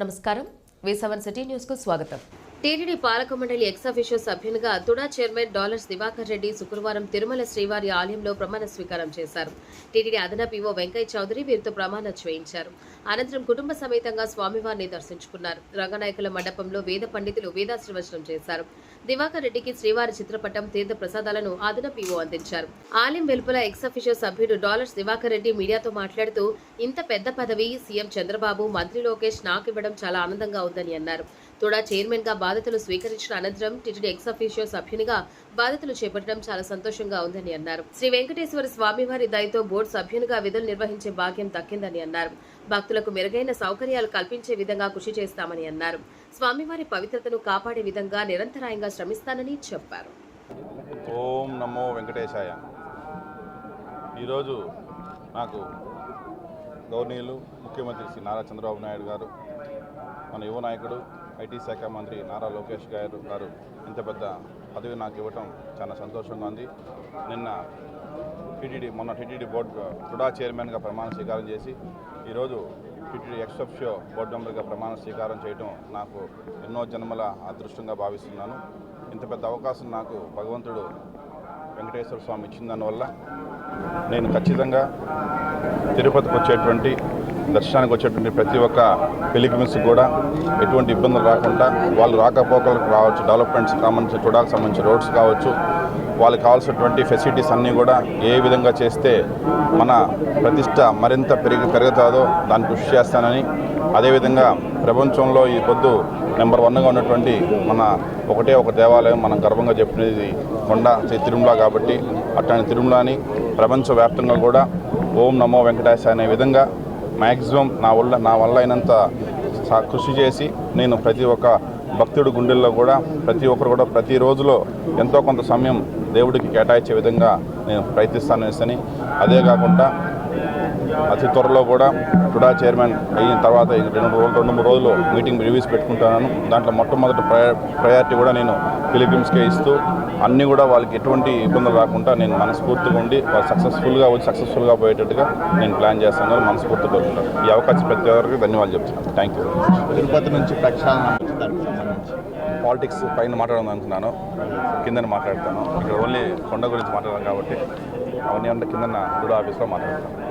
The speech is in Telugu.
నమస్కారం. వి సెవెన్ సిటీ న్యూస్కు స్వాగతం. టీటీడీ పాలక మండలి ఎక్స్ సభ్యునిగా తుడా చైర్మన్ డాలర్స్ దివాకర్ రెడ్డి శుక్రవారం తిరుమల శ్రీవారి ఆలయంలో ప్రమాణ స్వీకారం చేశారు. టీటీడీ అదనపు ఈవో వెంకయ్య చౌదరి వీరితో ప్రమాణ చేయించారు. అనంతరం కుటుంబ సమేతంగా స్వామివారిని దర్శించుకున్నారు. రంగనాయకుల మండపంలో వేద పండితులు వేదాశ్రవచనం చేశారు. దివాకర్ రెడ్డికి శ్రీవారి చిత్రపటం తీర్థ ప్రసాదాలను అదనపు ఈవో అందించారు. ఆలయం వెలుపల ఎక్స్ సభ్యుడు డాలర్స్ దివాకర్ రెడ్డి మీడియాతో మాట్లాడుతూ ఇంత పెద్ద పదవి సీఎం చంద్రబాబు మంత్రి లోకేష్ నాకు ఇవ్వడం చాలా ఆనందంగా ఉందని అన్నారు. తోడా చైర్మన్గా బాధ్యతలు స్వీకరించిన అనంతరం టిటిడి ఎక్స్ అఫీషియో సభ్యునిగా బాధ్యతలు చేపట్టడం చాలా సంతోషంగా ఉందని అన్నారు. శ్రీ వెంకటేశ్వర స్వామివారి దయతో బోర్డు సభ్యునిగా విధులు నిర్వహించే భాగ్యం దక్కిందని అన్నారు. భక్తులకు మెరుగైన సౌకర్యాలు కల్పించే విధంగా కృషి చేస్తామని అన్నారు. స్వామివారి పవిత్రతను కాపాడే విధంగా నిరంతరాయంగా శ్రమిస్తానని చెప్పారు. ఓం నమో వెంకటేశాయ. ఈరోజు నాకు గౌరవనీయులు ముఖ్యమంత్రి శ్రీ నారా చంద్రబాబు నాయుడు గారు మన యువ నాయకుడు ఐటీ శాఖ మంత్రి నారా లోకేష్ గారు గారు ఇంత పెద్ద పదవి నాకు ఇవ్వటం చాలా సంతోషంగా ఉంది. నిన్న టీటీడీ మొన్న టీటీడీ బోర్డు టుడా చైర్మన్గా ప్రమాణ స్వీకారం చేసి ఈరోజు టీటీడీ ఎక్సెప్షో బోర్డు మెంబర్గా ప్రమాణ స్వీకారం చేయటం నాకు ఎన్నో జన్మల అదృష్టంగా భావిస్తున్నాను. ఇంత పెద్ద అవకాశం నాకు భగవంతుడు వెంకటేశ్వర స్వామి ఇచ్చిన దానివల్ల నేను ఖచ్చితంగా తిరుపతికి వచ్చేటువంటి దర్శనానికి వచ్చేటువంటి ప్రతి ఒక్క పిలిగ్రిమ్స్ కూడా ఎటువంటి ఇబ్బందులు రాకుండా వాళ్ళు రాకపోకలకు రావచ్చు. డెవలప్మెంట్స్ సంబంధించి చూడాలకు సంబంధించి రోడ్స్ కావచ్చు. వాళ్ళకి కావాల్సినటువంటి ఫెసిలిటీస్ అన్నీ కూడా ఏ విధంగా చేస్తే మన ప్రతిష్ట మరింత పెరిగి పెరుగుతుందో దాన్ని కృషి చేస్తానని అదేవిధంగా ప్రపంచంలో ఈ పొద్దు నెంబర్ వన్గా ఉన్నటువంటి మన ఒకటే ఒక దేవాలయం మనం గర్వంగా చెప్పినది కొండ తిరుమల కాబట్టి అట్లాంటి తిరుమలని ప్రపంచవ్యాప్తంగా కూడా ఓం నమో వెంకటేశ అనే విధంగా మ్యాక్సిమం నా వల్ల నా వల్ల అయినంత కృషి చేసి నేను ప్రతి ఒక్క భక్తుడి గుండెల్లో కూడా ప్రతి ఒక్కరు కూడా ప్రతి రోజులో ఎంతో కొంత సమయం దేవుడికి కేటాయించే విధంగా నేను ప్రయత్నిస్తాను వేసని అదే కాకుండా అతి త్వరలో కూడా టుడా చైర్మన్ అయిన తర్వాత రెండు రోజులు రెండు మూడు రోజులు మీటింగ్ రివ్యూస్ పెట్టుకుంటున్నాను దాంట్లో మొట్టమొదటి ప్రయా ప్రయారిటీ కూడా నేను పిలిగ్రిమ్స్కే ఇస్తూ అన్నీ కూడా వాళ్ళకి ఎటువంటి ఇబ్బందులు రాకుండా నేను మనస్ఫూర్తిగా ఉండి వాళ్ళు సక్సెస్ఫుల్గా వచ్చి సక్సెస్ఫుల్గా పోయేటట్టుగా నేను ప్లాన్ చేస్తాను అని మనస్ఫూర్తిగా కోరుకుంటాను. ఈ అవకాశం ప్రతి ఒక్కరికి ధన్యవాదాలు చెప్తున్నాను. Thank you. తిరుపతి నుంచి ప్రక్షాళన పాలిటిక్స్ పైన మాట్లాడదాం అనుకున్నాను. కిందన మాట్లాడతాను. ఇక్కడ ఓన్లీ కొండ గురించి మాట్లాడదాం కాబట్టి అవన్నీ అంటే కిందన గుడ ఆఫీస్లో మాట్లాడతాను.